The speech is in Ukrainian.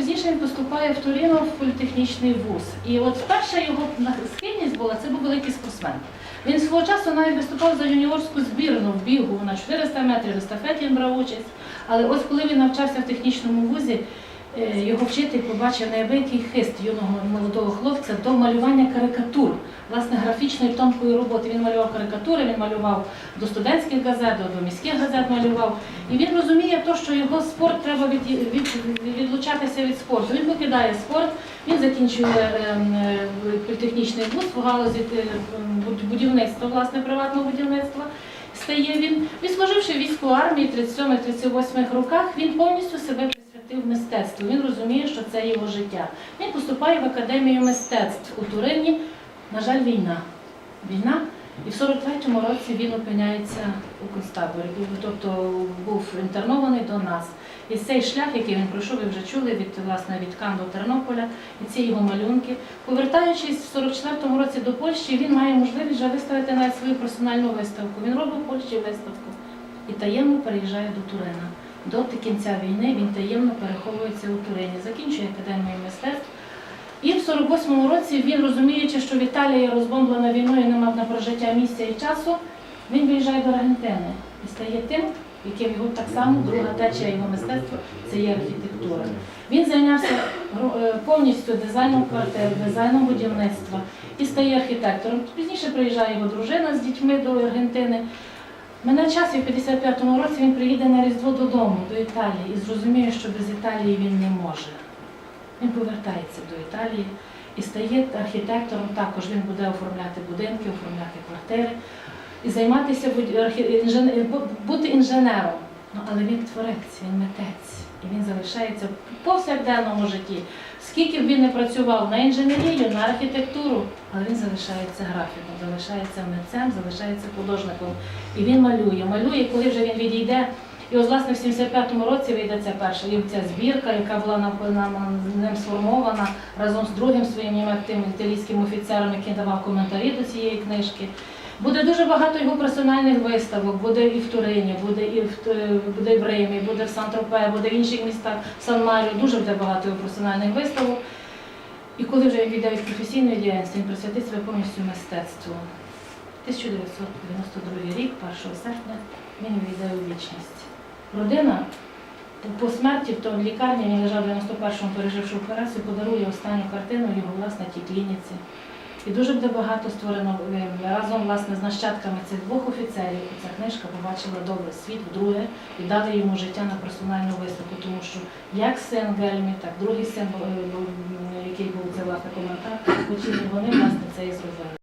пізніше він поступає в Туріно в політехнічний вуз. І от перша його схильність була, це був великий спортсмен. Він свого часу навіть виступав за юніорську збірну в бігу на 400 метрів, в естафеті він брав участь. Але ось коли він навчався в технічному вузі, е, його вчитель побачив неабиякий хист юного молодого хлопця до малювання карикатур, власне, графічної тонкої роботи. Він малював карикатури, він малював до студентських газет, до, міських газет малював. І він розуміє, то, що його спорт треба від, від, відлучатися від спорту. Він покидає спорт, він закінчує ем, е, політехнічний вуз в галузі е, буд- будівництва, власне, приватного будівництва. Стає він, відслуживши війську армії в 37-38 роках, він повністю себе присвятив мистецтву. Він розуміє, що це його життя. Він поступає в академію мистецтв у Турині. На жаль, війна. Війна. І в 43-му році він опиняється у концтаборі, тобто був інтернований до нас. І цей шлях, який він пройшов, ви вже чули від власне від Кан до Тернополя, і ці його малюнки. Повертаючись в 44-му році до Польщі, він має можливість вже виставити навіть свою персональну виставку. Він робить в Польщі виставку і таємно переїжджає до Турина. До кінця війни він таємно переховується у Турині, закінчує академію мистецтв. І в 48-му році він, розуміючи, що в Італії розбомблена війною, не мав на прожиття місця і часу, він виїжджає до Аргентини і стає тим, яким його так само друга течія його мистецтва це є архітектура. Він зайнявся е, повністю дизайном квартир, дизайном будівництва і стає архітектором. Пізніше приїжджає його дружина з дітьми до Аргентини. Мене час і в 55-му році він приїде на Різдво додому, до Італії, і зрозуміє, що без Італії він не може. Він повертається до Італії і стає архітектором. Також він буде оформляти будинки, оформляти квартири і займатися бути інженером. Ну, але він творець, він митець, і він залишається в повсякденному житті. Скільки б він не працював на інженерію, на архітектуру, але він залишається графіком, залишається митцем, залишається художником. І він малює, малює, коли вже він відійде. І ось, власне, в 75-му році вийде ця перша ця збірка, яка була ним сформована разом з другим своїм німецьким італійським офіцером, який давав коментарі до цієї книжки. Буде дуже багато його персональних виставок, буде і в Турині, буде і в буде і в Римі, буде в Сан-Тропе, буде в інших містах, в Сан-Маріо, дуже буде багато його персональних виставок. І коли вже він від професійної діяльності, він присвятить себе повністю мистецтву. 1992 рік, 1 серпня, він відійде у вічність. Родина по смерті в тому лікарні він лежав 91-му, переживши операцію, подарує останню картину його власне тій клініці. І дуже буде багато створено е, разом власне з нащадками цих двох офіцерів. Ця книжка побачила добрий світ вдруге і дати йому життя на персональну виставку, тому що як син Гельмі, так другий син, е, який був це власне коментар, хотіли вони власне це і зробили.